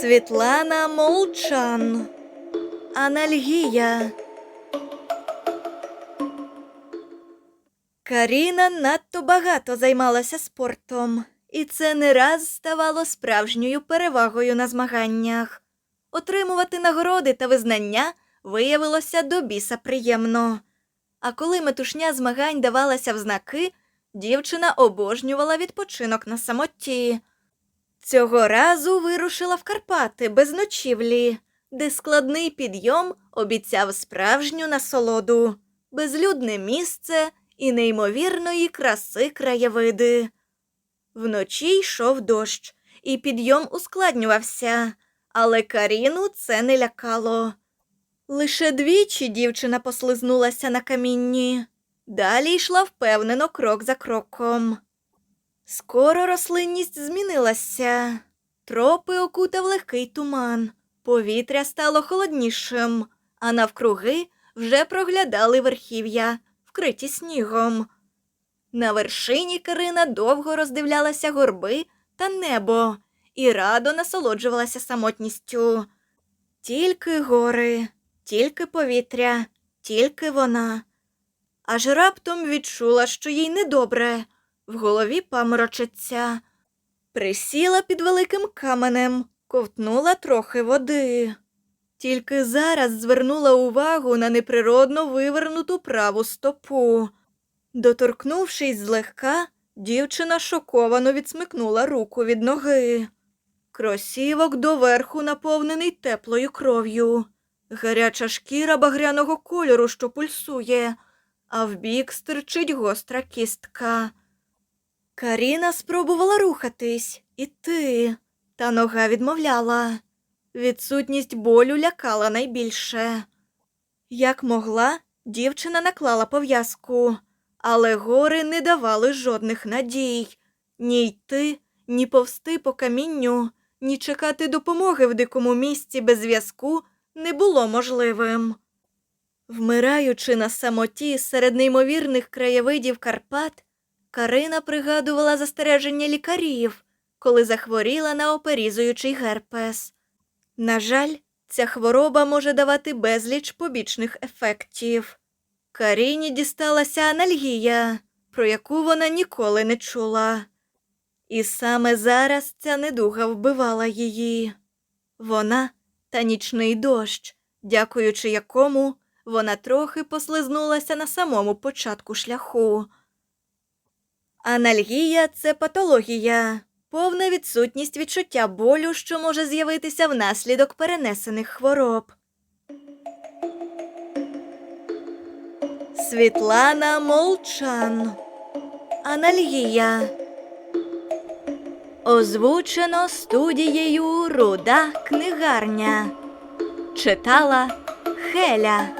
Світлана Молчан. Анальгія. Каріна надто багато займалася спортом, і це не раз ставало справжньою перевагою на змаганнях. Отримувати нагороди та визнання виявилося до біса приємно. А коли метушня змагань давалася в знаки, дівчина обожнювала відпочинок на самоті. Цього разу вирушила в Карпати без ночівлі, де складний підйом обіцяв справжню насолоду, безлюдне місце і неймовірної краси краєвиди. Вночі йшов дощ, і підйом ускладнювався, але Каріну це не лякало. Лише двічі дівчина послизнулася на камінні, далі йшла впевнено крок за кроком. Скоро рослинність змінилася. Тропи окутав легкий туман, повітря стало холоднішим, а навкруги вже проглядали верхів'я, вкриті снігом. На вершині Карина довго роздивлялася горби та небо і радо насолоджувалася самотністю. Тільки гори, тільки повітря, тільки вона. Аж раптом відчула, що їй недобре, в голові паморочиться. Присіла під великим каменем, ковтнула трохи води. Тільки зараз звернула увагу на неприродно вивернуту праву стопу. Доторкнувшись злегка, дівчина шоковано відсмикнула руку від ноги. Кросівок доверху наповнений теплою кров'ю, гаряча шкіра багряного кольору, що пульсує, а вбік стирчить гостра кістка. Каріна спробувала рухатись, іти, та нога відмовляла. Відсутність болю лякала найбільше. Як могла, дівчина наклала пов'язку, але гори не давали жодних надій ні йти, ні повсти по камінню, ні чекати допомоги в дикому місці без зв'язку не було можливим. Вмираючи на самоті серед неймовірних краєвидів Карпат, Карина пригадувала застереження лікарів, коли захворіла на оперізуючий герпес. На жаль, ця хвороба може давати безліч побічних ефектів. Каріні дісталася анальгія, про яку вона ніколи не чула. І саме зараз ця недуга вбивала її. Вона та нічний дощ, дякуючи якому вона трохи послизнулася на самому початку шляху. Анальгія це патологія, повна відсутність відчуття болю, що може з'явитися внаслідок перенесених хвороб. Світлана Молчан. Анальгія. Озвучено студією Руда книгарня. Читала Хеля.